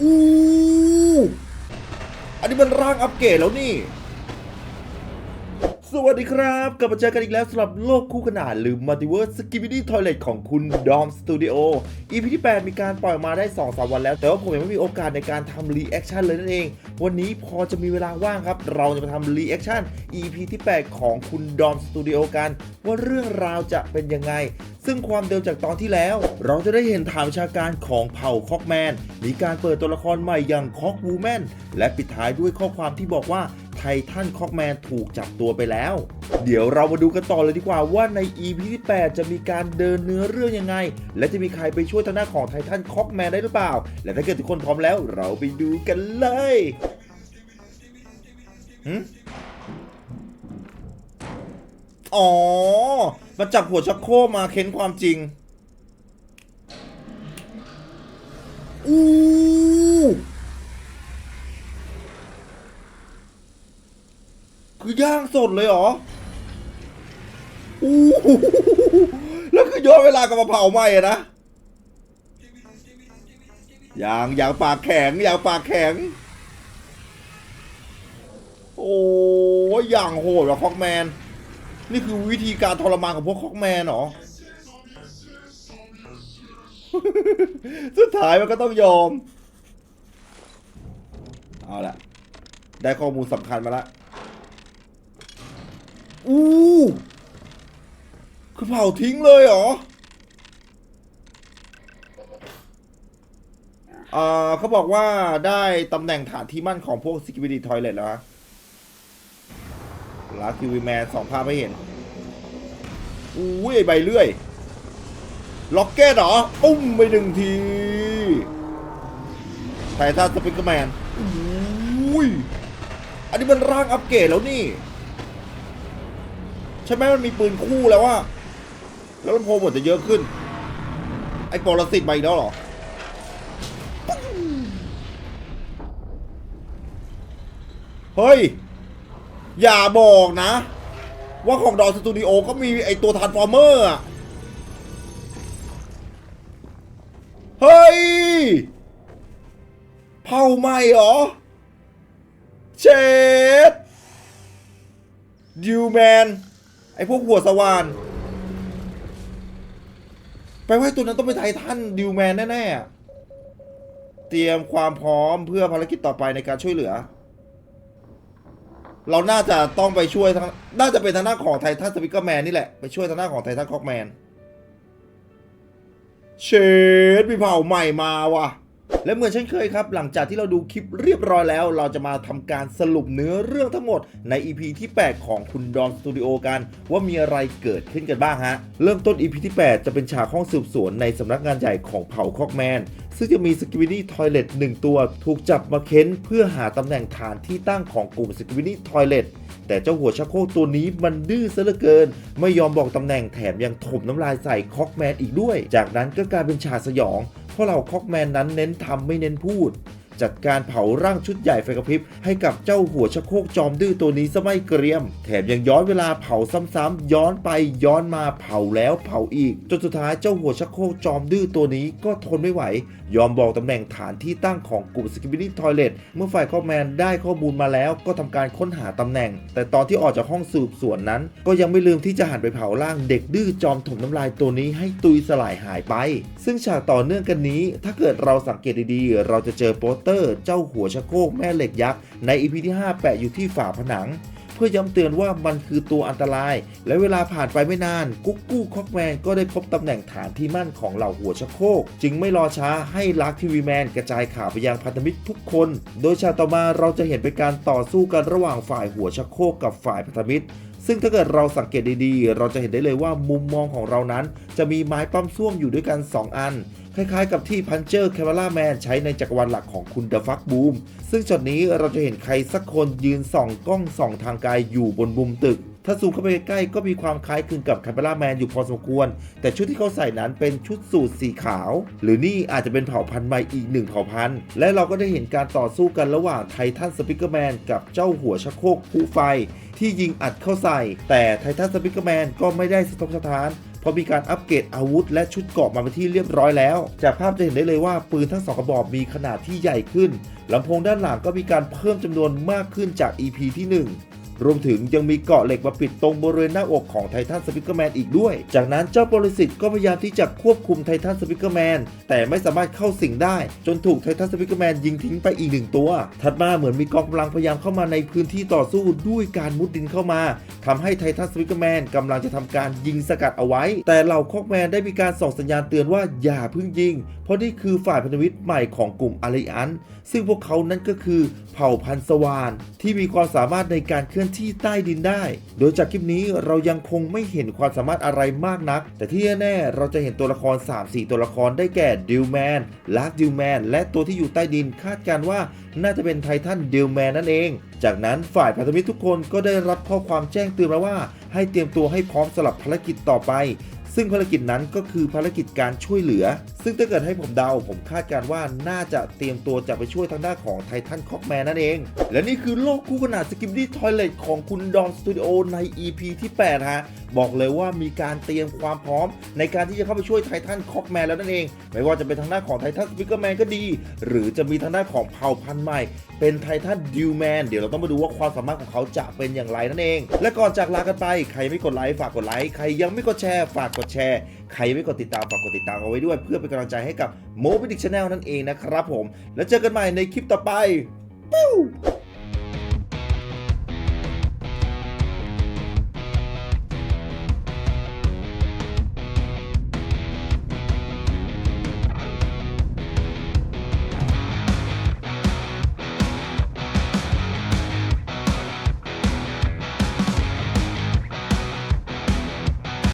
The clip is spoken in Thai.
อู้อันนี้มันร่างอัปเกรดแล้วนี่ สวัสดีครับ กลับมาเจอกันอีกแล้วสำหรับโลกคู่ขนานหรือ Multiverse Skibidi Toilet ของคุณ Dom Studio EP ที่ 8 มีการปล่อยมาได้ 2-3 วันแล้ว แต่ว่าผมยังไม่มีโอกาสในการทำ reaction เลยนั่นเอง วันนี้พอจะมีเวลาว่างครับ เราจะมาทำ reaction EP ที่ 8 ของคุณ Dom Studio กัน ว่าเรื่องราวจะเป็นยังไง ซึ่งความเดิมจากตอนที่แล้ว เราจะได้เห็นฐานวิชาการของเผ่าคอกแมน มีการเปิดตัวละครใหม่อย่างคอกวูแมน และปิดท้ายด้วยข้อความที่บอกว่าไททันคอกแมนถูกจับตัวไปแล้ว เดี๋ยวเรามาดูกันต่อเลยดีกว่าว่าใน EP ที่ 8 จะมีการเดินเนื้อเรื่องยังไง และจะมีใครไปช่วยทางหน้าของไททันคอกแมนได้หรือเปล่า และถ้าเกิดทุกคนพร้อมแล้วเราไปดูกันเลยอ๋อ มาจับหัวชักโครกมาเค้นความจริง อู้คือย่างสดเลยเหรอ อู้หูแล้วคือย้อนเวลากลับมาเผาไหม้อะนะอย่างอย่างปากแข็งอย่างปากแข็ง โอ้ยอย่างโหดว่ะคอกแมน นี่คือวิธีการทรมานของพวกคอกแมนเหรอ สุดท้ายมันก็ต้องยอม เอาละได้ข้อมูลสำคัญมาละ อู้ คือเผาทิ้งเลยเหรอ อ่าเขาบอกว่าได้ตำแหน่งฐานที่มั่นของพวก Security Toilet แล้วฮะ ลาคิวีแมนสองภาพไม่เห็นอู้ยใบเลื่อย ล็อกเก็ตเหรอ ปุ้มไปหนึ่งทีไททันสปิกเกอร์แมนอุ้ย อันนี้มันร่างอัปเกรดแล้วนี่ ใช่ไหมมันมีปืนคู่แล้วว่า แล้วลำโพงหมดจะเยอะขึ้น ไอ้ปรสิตมาอีกแล้วเหรอเฮ้ย อย่าบอกนะ ว่าของดอสตูดิโอก็มีไอตัวทานฟอร์เมอร์อะเฮ้ยเผาใหมเหรอ เชดดิวแมน ไอพวกหัวสว่านแปลว่าตัวนั้นต้องเป็นไททันดิวแมนแน่ ๆ เตรียมความพร้อมเพื่อภารกิจต่อไปในการช่วยเหลือ เราน่าจะต้องไปช่วยทางน่าจะเป็นทางหน้าของไททันสปิกเกอร์แมนนี่แหละ ไปช่วยทางหน้าของไททันคอกแมนเชดมีเผ่าใหม่มาว่ะ และเหมือนเช่นเคยครับ หลังจากที่เราดูคลิปเรียบร้อยแล้ว เราจะมาทำการสรุปเนื้อเรื่องทั้งหมดใน EP ที่ 8 ของคุณดอนสตูดิโอกัน ว่ามีอะไรเกิดขึ้นกันบ้างฮะ เริ่มต้น EP ที่ 8 จะเป็นฉากห้องสืบสวนในสำนักงานใหญ่ของเผ่าคอกแมน ซึ่งจะมีสกิวินี่ทอยเลตหนึ่งตัว ถูกจับมาเค้นเพื่อหาตำแหน่งฐานที่ตั้งของกลุ่มสกิวินี่ทอยเลตแต่เจ้าหัวชักโครกตัวนี้มันดื้อซะเหลือเกิน ไม่ยอมบอกตำแหน่งแถมยังถมน้ำลายใส่คอกแมนอีกด้วย จากนั้นก็กลายเป็นฉากสยอง เพราะเราคอกแมนนั้นเน้นทำไม่เน้นพูด จัดการเผาร่างชุดใหญ่ไฟกระพริบให้กับเจ้าหัวชะโครกจอมดื้อตัวนี้ซะไม่เกรียม แถมยังย้อนเวลาเผาซ้ำๆย้อนไปย้อนมาเผาแล้วเผาอีก จนสุดท้ายเจ้าหัวชะโครกจอมดื้อตัวนี้ก็ทนไม่ไหว ยอมบอกตำแหน่งฐานที่ตั้งของกลุ่มสกิบินี่ทอยเลตเมื่อฝ่ายคอแมนได้ข้อมูลมาแล้วก็ทำการค้นหาตำแหน่ง แต่ตอนที่ออกจากห้องสืบสวนนั้น ก็ยังไม่ลืมที่จะหันไปเผาร่างเด็กดื้อจอมถมน้ำลายตัวนี้ให้ตุยสลายหายไป ซึ่งฉากต่อเนื่องกันนี้ ถ้าเกิดเราสังเกตดีๆ เราจะเจอโปสเตอร์ เจ้าหัวชะโครกแม่เหล็กยักษ์ในอีพีที่ 5 แปะอยู่ที่ฝาผนัง เพื่อย้ำเตือนว่ามันคือตัวอันตราย และเวลาผ่านไปไม่นาน กุ๊กกู้คอกแมนก็ได้พบตำแหน่งฐานที่มั่นของเหล่าหัวชะโครกจึงไม่รอช้าให้ลักทีวีแมนกระจายข่าวไปยังพันธมิตรทุกคน โดยฉากต่อมาเราจะเห็นเป็นการต่อสู้กันระหว่างฝ่ายหัวชะโครกกับฝ่ายพันธมิตร ซึ่งถ้าเกิดเราสังเกตดีๆ เราจะเห็นได้เลยว่ามุมมองของเรานั้น จะมีไม้ปั้มส้วมอยู่ด้วยกัน 2 อัน คล้ายๆกับที่พันเจอร์แคม e ราแมนใช้ในจักรวาลหลักของคุณเดอะฟักบูมซึ่งช็อตนี้เราจะเห็นใครสักคนยืนส่องกล้องส่องทางไกลอยู่บนมุมตึก ถ้าซูมเข้าไปใกล้ก็มีความคล้ายคลึงกับแคม e ราแมนอยู่พอสมควร แต่ชุดที่เขาใส่นั้นเป็นชุดสูทสีขาว หรือนี่อาจจะเป็นเผ่าพันธุ์ใหม่อีกหนึ่งเผ่าพันธุ์ และเราก็ได้เห็นการต่อสู้กันระหว่างไททันสปิกเกอร์แมนกับเจ้าหัวชะโครกผู้ไฟ ที่ยิงอัดเข้าใส่ แต่ไททันสปิกเกอร์แมนก็ไม่ได้สะทกสะท้านเพราะมีการอัปเกรดอาวุธและชุดเกราะมาเป็นที่เรียบร้อยแล้ว จากภาพจะเห็นได้เลยว่าปืนทั้งสองกระบอกมีขนาดที่ใหญ่ขึ้นลำโพงด้านหลังก็มีการเพิ่มจำนวนมากขึ้นจาก EP ที่ 1 รวมถึงยังมีเกาะเหล็กมาปิดตรงบริเวณหน้าอกของไททันสปิเกอร์แมนอีกด้วย จากนั้นเจ้าโปรลิสิตก็พยายามที่จะควบคุมไททันสปิเกอร์แมนแต่ไม่สามารถเข้าสิงได้ จนถูกไททันสปิเกอร์แมนยิงทิ้งไปอีกหนึ่งตัว ถัดมาเหมือนมีกองกำลังพยายามเข้ามาในพื้นที่ต่อสู้ด้วยการมุดดินเข้ามาทำให้ไททันสปิเกอร์แมนกำลังจะทำการยิงสกัดเอาไว้ แต่เหล่าคอกแมนได้มีการส่งสัญญาณเตือนว่าอย่าเพิ่งยิง เพราะนี่คือฝ่ายพันธมิตรใหม่ของกลุ่มอาริอัน ซึ่งพวกเขานั้นก็คือเผ่าพันธุ์สวานที่มีความสามารถในการเคลื่อนที่ใต้ดินได้ โดยจากคลิปนี้เรายังคงไม่เห็นความสามารถอะไรมากนัก แต่ที่แน่ๆเราจะเห็นตัวละคร 3-4 ตัวละครได้แก่ดิวแมนลากดิวแมนและตัวที่อยู่ใต้ดินคาดการณ์ว่าน่าจะเป็นไททันดิวแมนนั่นเอง จากนั้นฝ่ายพันธมิตรทุกคนก็ได้รับข้อความแจ้งเตือนมาว่า ให้เตรียมตัวให้พร้อมสำหรับภารกิจต่อไป ซึ่งภารกิจนั้นก็คือภารกิจการช่วยเหลือ ซึ่งถ้าเกิดให้ผมเดา ผมคาดการว่าน่าจะเตรียมตัวจะไปช่วยทางด้านของไททันคอกแมนนั่นเอง และนี่คือโลกคู่ขนาดสกิมดี้ทอยเลตของคุณดอนสตูดิโอใน EP ที่ 8 ฮะบอกเลยว่ามีการเตรียมความพร้อม ในการที่จะเข้าไปช่วยไททันคอกแมนแล้วนั่นเอง ไม่ว่าจะเป็นทางด้านของไททันสปิเกอร์แมนก็ดี หรือจะมีทางด้านของเผ่าพันธุ์ใหม่ เป็นไททันดิวแมนเดี๋ยวเราต้องมาดูว่าความสามารถของเขาจะเป็นอย่างไรนั่นเอง และก่อนจากลากันไปใครไม่กดไลค์ฝากกดไลค์ใครยังไม่กดแชร์ฝากกดแชร์ใครยังไม่กดติดตามฝากกดติดตามเอาไว้ด้วย เพื่อเป็นกำลังใจให้กับโมบิดิกชาแนลนั่นเองนะครับผม แล้วเจอกันใหม่ในคลิปต่อไปปิ้ว